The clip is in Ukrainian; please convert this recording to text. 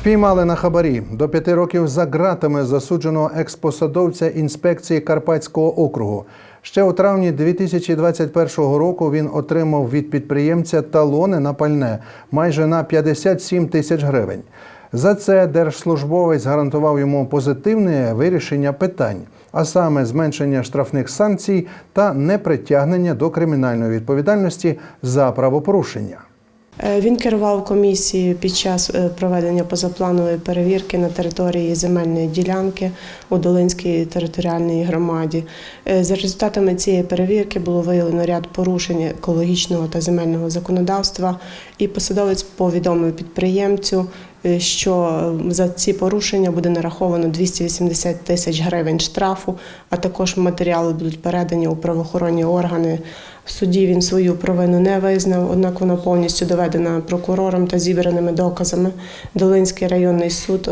Спіймали на хабарі до п'яти років за ґратами засудженого експосадовця інспекції Карпатського округу. Ще у травні 2021 року він отримав від підприємця талони на пальне майже на 57 тисяч гривень. За це держслужбовець гарантував йому позитивне вирішення питань, а саме зменшення штрафних санкцій та непритягнення до кримінальної відповідальності за правопорушення. Е, Він керував комісією під час е, проведення позапланової перевірки на території земельної ділянки у Долинській територіальній громаді. Е, За результатами цієї перевірки було виявлено ряд порушень екологічного та земельного законодавства, і посадовець повідомив підприємцю, що е, за ці порушення буде нараховано 280 тисяч гривень штрафу, а також матеріали будуть передані у правоохоронні органи. В суді він свою провину не визнав, однак вона повністю доведена прокурором та зібраними доказами. Долинський районний суд